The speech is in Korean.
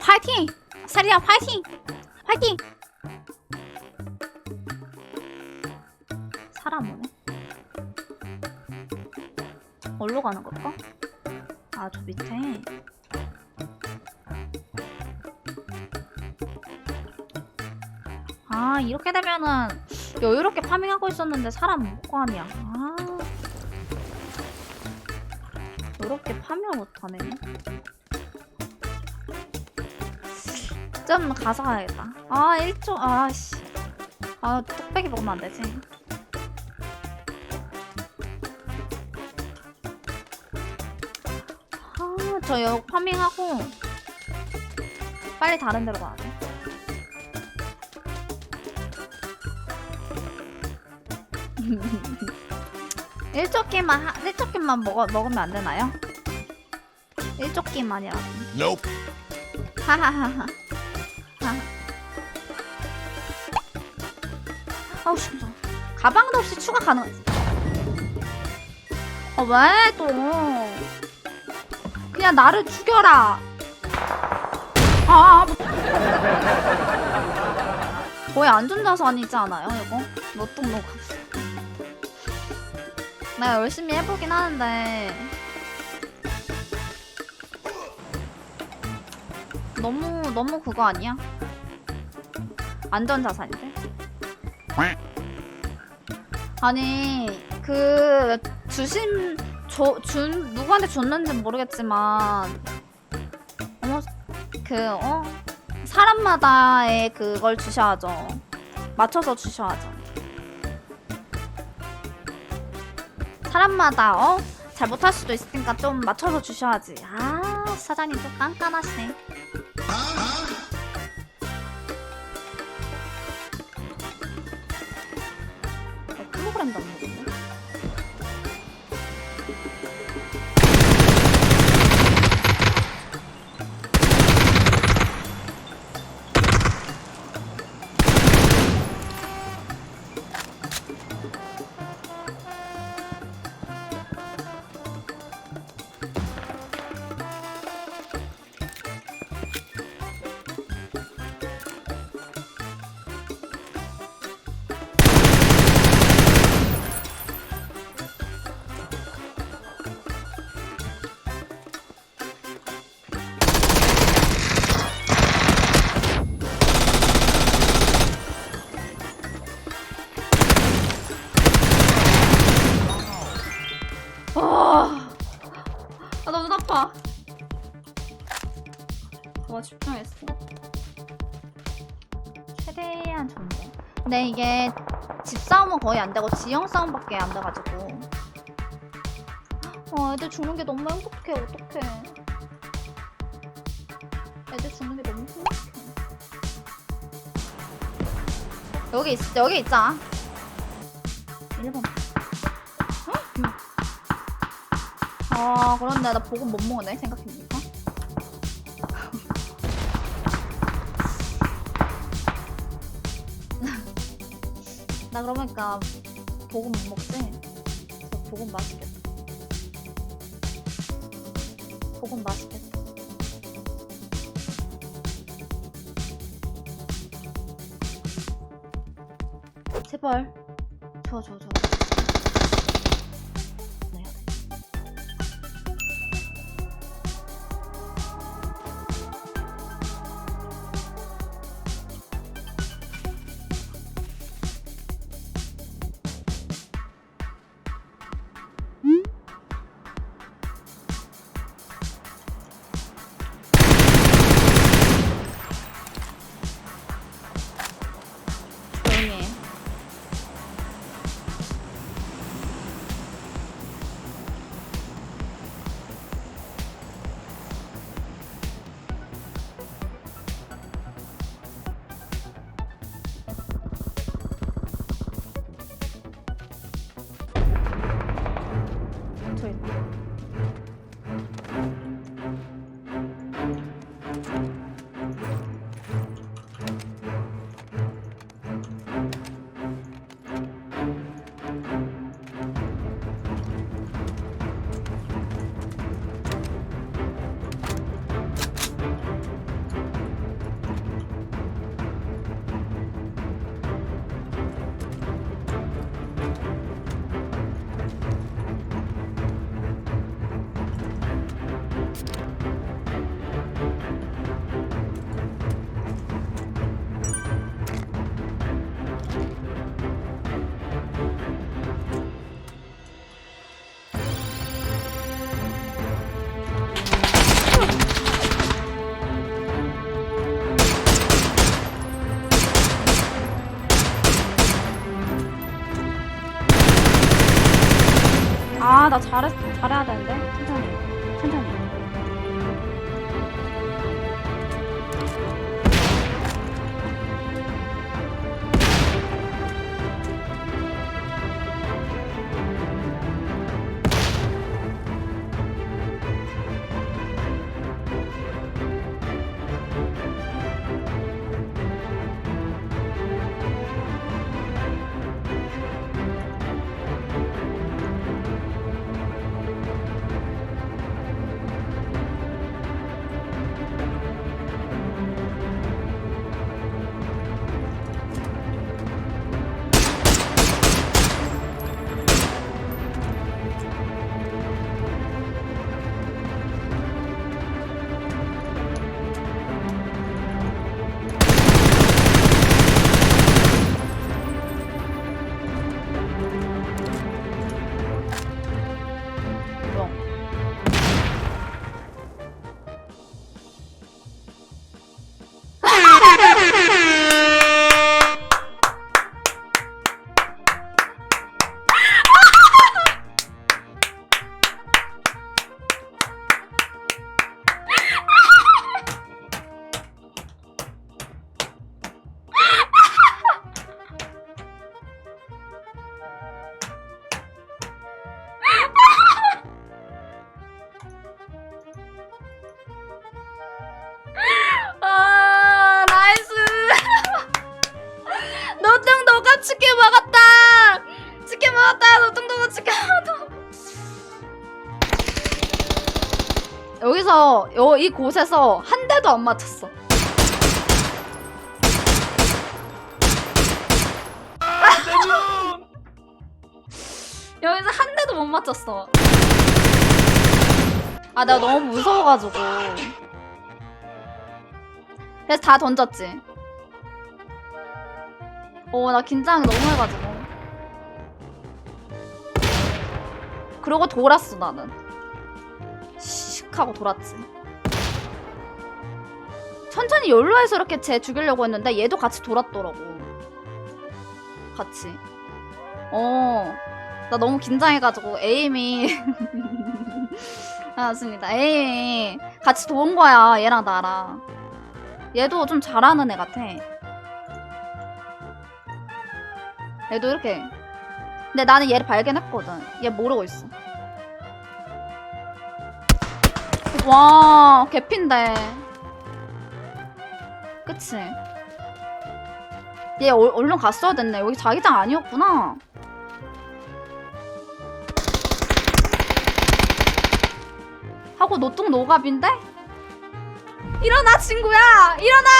파이팅! 사리야 파이팅! 파이팅! 어디로 가는 걸까? 아, 저 밑에. 아, 이렇게 되면은 여유롭게 파밍하고 있었는데 사람 못 구하냐. 아. 여유롭게 파밍을 못하네. 좀 가서 가야겠다. 아, 1초, 아씨. 아, 뚝배기 먹으면 안 되지. 저 여기 파밍하고 빨리 다른 데로 가야 돼. 일조끼만 하- 일조끼만 먹어 먹으면 안 되나요? 일조끼만이라도. Nope. 하하하하. 하. 아우 심장. 가방도 없이 추가 가능. 어왜 또? 그냥 나를 죽여라. 아. 뭐. 거의 안전자산이지 않아요 이거? 몇 등록? 내가 열심히 해보긴 하는데 너무 너무 그거 아니야? 안전 자산인데? 아니 그 주심 줘, 준 누구한테 줬는지 모르겠지만 어머 그어 사람마다의 그걸 주셔야죠. 맞춰서 주셔야죠. 사람마다 어 잘못할 수도 있으니까 좀 맞춰서 주셔야지. 아 사장님 좀 깐깐하시네. 어, 킬로그램도 집중했어. 최대한 정도. 근데 이게 집 싸움은 거의 안 되고 지형 싸움밖에 안 돼가지고. 어 애들 죽는 게 너무 행복해 어떡해. 애들 죽는 게 너무 행복해. 여기 있 여기 있자. 1번. 아 그런데 나 보금 못 먹네 생각해보니까 나 그러니까 보금 못 먹지? 저 보금 맛있겠다 보금 맛있겠다 제발 저 저, 저. Yeah. 나 잘했, 잘해야 되는데. 여기서 요, 이 곳에서 한 대도 안 맞췄어. 여기서 한 대도 못 맞췄어. 아, 내가 너무 무서워가지고. 그래서 다 던졌지. 어, 나 긴장이 너무 해가지고. 그러고 돌았어, 나는. 슉 하고 돌았지. 천천히 연로해서 이렇게 쟤 죽이려고 했는데 얘도 같이 돌았더라고. 같이. 어, 나 너무 긴장해가지고 에임이. 아, 맞습니다. 에임이 같이 도는 거야, 얘랑 나랑. 얘도 좀 잘하는 애 같아. 얘도 이렇게. 근데 나는 얘를 발견했거든. 얘 모르고 있어. 와, 개핀데. 그치? 얘 얼, 얼른 갔어야 됐네. 여기 자기장 아니었구나. 하고 노뚱 노갑인데? 일어나 친구야! 일어나! 아!